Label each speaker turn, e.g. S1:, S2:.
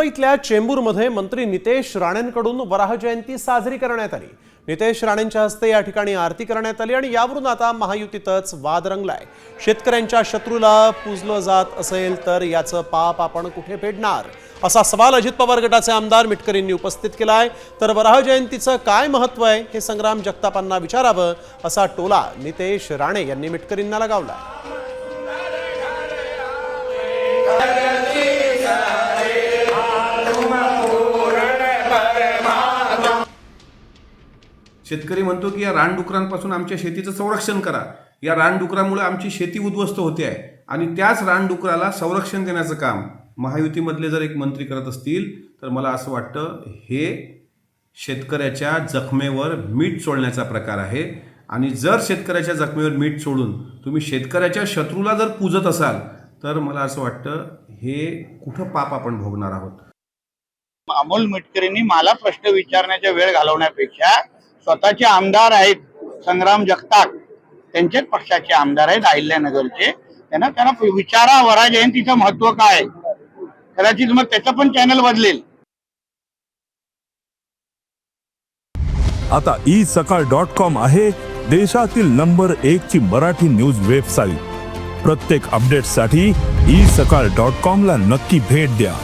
S1: मुंबईतल्या चेंबूरमध्ये मंत्री नितेश राणेंकडून वराह जयंती साजरी करण्यात आली. नितेश राणेंच्या हस्ते या ठिकाणी आरती करण्यात आली आणि यावरून आता महायुतीतच वाद रंगलाय. शेतकऱ्यांच्या शत्रूला पुजलं जात असेल तर याचं पाप आपण कुठे फेडणार? असा सवाल अजित पवार गटाचे आमदार मिटकरींनी उपस्थित केलाय. तर वराह जयंतीचं काय महत्त्व आहे हे संग्राम जगतापांना विचारावं असा टोला नितेश राणे यांनी मिटकरींना लगावला
S2: शेतकरी म्हणतो की या रानडुकरांपासून आमच्या शेतीचं संरक्षण करा. या रानडुकरामुळे आमची शेती उद्ध्वस्त होते आहे. आणि त्याच रानडुकराला संरक्षण देण्याचं काम महायुतीमधले जर एक मंत्री करत असतील तर मला असं वाटतं हे शेतकऱ्याच्या जखमेवर मीठ चोळण्याचा प्रकार आहे. आणि जर शेतकऱ्याच्या जखमेवर मीठ सोडून तुम्ही शेतकऱ्याच्या शत्रूला जर पूजत असाल तर मला असं वाटतं हे कुठं पाप आपण भोगणार आहोत?
S3: अमोल मिटकरींनी मला प्रश्न विचारण्याचा वेळ घालवण्यापेक्षा स्वतःचे आमदार आहेत संग्राम जगताप. त्यांच्याच पक्षाचे आमदार आहेत अहिल्यानगरचे. त्यांना त्यांना विचारा वरा जयंतीचं महत्त्व काय कदाचित मग त्याचं पण चॅनल बदलेल.
S4: आता ई सकाळ डॉट कॉम आहे देशातील नंबर एक ची मराठी न्यूज वेबसाईट प्रत्येक अपडेटसाठी ई सकाळ डॉट कॉम ला नक्की भेट द्या.